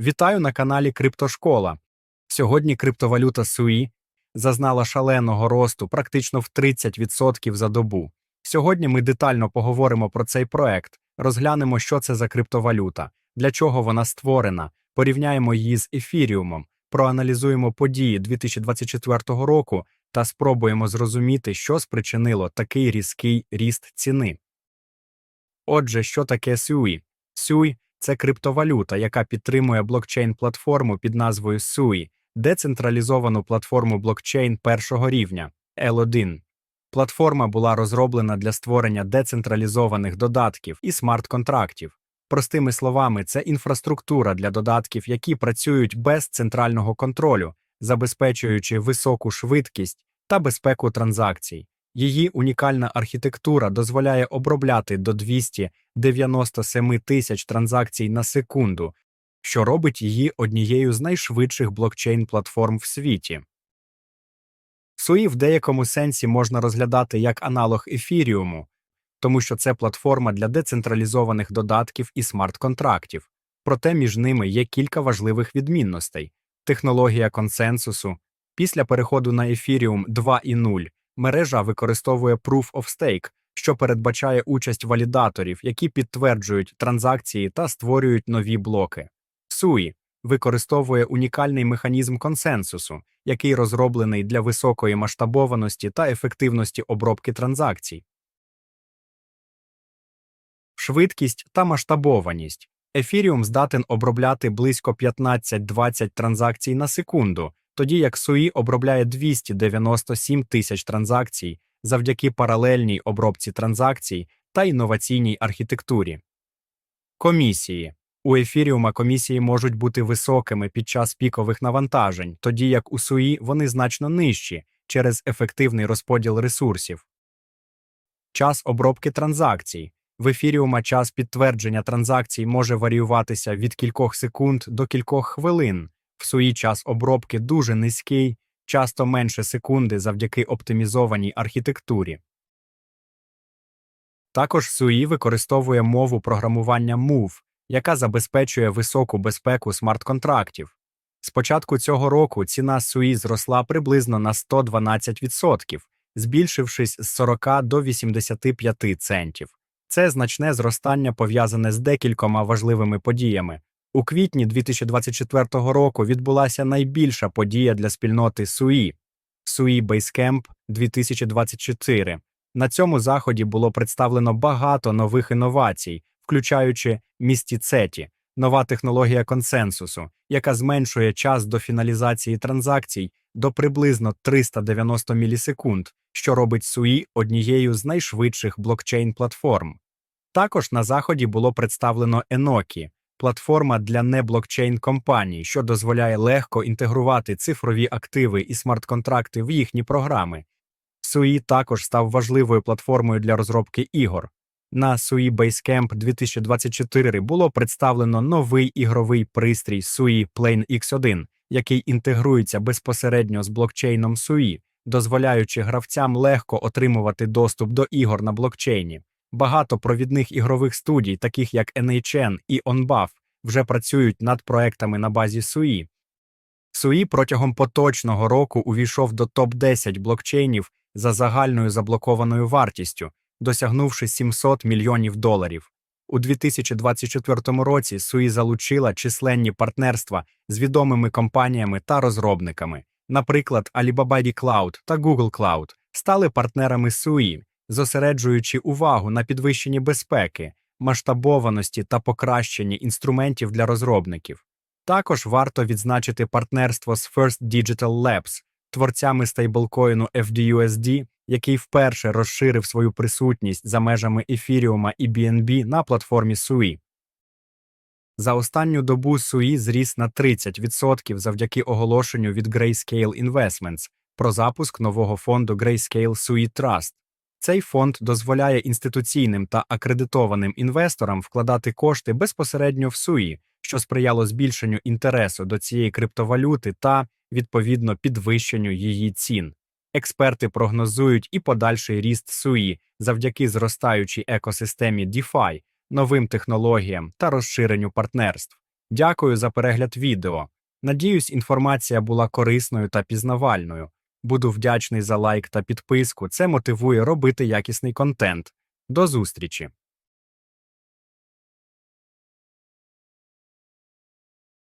Вітаю на каналі Криптошкола. Сьогодні криптовалюта SUI зазнала шаленого росту практично в 30% за добу. Сьогодні ми детально поговоримо про цей проект, розглянемо, що це за криптовалюта, для чого вона створена, порівняємо її з ефіріумом, проаналізуємо події 2024 року та спробуємо зрозуміти, що спричинило такий різкий ріст ціни. Отже, що таке SUI? SUI – це криптовалюта, яка підтримує блокчейн-платформу під назвою SUI, децентралізовану платформу блокчейн першого рівня L1. Платформа була розроблена для створення децентралізованих додатків і смарт-контрактів. Простими словами, це інфраструктура для додатків, які працюють без центрального контролю, забезпечуючи високу швидкість та безпеку транзакцій. Її унікальна архітектура дозволяє обробляти до 297 тисяч транзакцій на секунду, що робить її однією з найшвидших блокчейн-платформ в світі. SUI в деякому сенсі можна розглядати як аналог ефіріуму, тому що це платформа для децентралізованих додатків і смарт-контрактів. Проте між ними є кілька важливих відмінностей: технологія консенсусу. Після переходу на Ethereum 2.0 мережа використовує Proof of Stake, що передбачає участь валідаторів, які підтверджують транзакції та створюють нові блоки. SUI використовує унікальний механізм консенсусу, який розроблений для високої масштабованості та ефективності обробки транзакцій. Швидкість та масштабованість. Ethereum здатен обробляти близько 15-20 транзакцій на секунду, тоді як SUI обробляє 297 тисяч транзакцій завдяки паралельній обробці транзакцій та інноваційній архітектурі. Комісії. У ефіріума комісії можуть бути високими під час пікових навантажень, тоді як у SUI вони значно нижчі через ефективний розподіл ресурсів. Час обробки транзакцій. В ефіріума час підтвердження транзакцій може варіюватися від кількох секунд до кількох хвилин. В SUI час обробки дуже низький, часто менше секунди завдяки оптимізованій архітектурі. Також SUI використовує мову програмування MOVE, яка забезпечує високу безпеку смарт-контрактів. З початку цього року ціна SUI зросла приблизно на 112%, збільшившись з 40 до 85 центів. Це значне зростання пов'язане з декількома важливими подіями. У квітні 2024 року відбулася найбільша подія для спільноти SUI – SUI Basecamp 2024. На цьому заході було представлено багато нових інновацій, включаючи містіцеті, нова технологія консенсусу, яка зменшує час до фіналізації транзакцій до приблизно 390 мілісекунд, що робить SUI однією з найшвидших блокчейн-платформ. Також на заході було представлено Enoki – платформа для неблокчейн компаній, що дозволяє легко інтегрувати цифрові активи і смарт-контракти в їхні програми. SUI також став важливою платформою для розробки ігор. На SUI Basecamp 2024 було представлено новий ігровий пристрій SUI Plane X1, який інтегрується безпосередньо з блокчейном SUI, дозволяючи гравцям легко отримувати доступ до ігор на блокчейні. Багато провідних ігрових студій, таких як NHN і OnBuff, вже працюють над проектами на базі SUI. SUI протягом поточного року увійшов до топ-10 блокчейнів за загальною заблокованою вартістю, досягнувши 700 мільйонів доларів. У 2024 році SUI залучила численні партнерства з відомими компаніями та розробниками. Наприклад, Alibaba Cloud та Google Cloud стали партнерами SUI, зосереджуючи увагу на підвищенні безпеки, масштабованості та покращенні інструментів для розробників. Також варто відзначити партнерство з First Digital Labs, творцями стейблкоїну FDUSD, який вперше розширив свою присутність за межами ефіріума і BNB на платформі SUI. За останню добу SUI зріс на 30% завдяки оголошенню від Grayscale Investments про запуск нового фонду Grayscale SUI Trust. Цей фонд дозволяє інституційним та акредитованим інвесторам вкладати кошти безпосередньо в SUI, що сприяло збільшенню інтересу до цієї криптовалюти та, відповідно, підвищенню її цін. Експерти прогнозують і подальший ріст SUI завдяки зростаючій екосистемі DeFi, новим технологіям та розширенню партнерств. Дякую за перегляд відео. Надіюсь, інформація була корисною та пізнавальною. Буду вдячний за лайк та підписку. Це мотивує робити якісний контент. До зустрічі!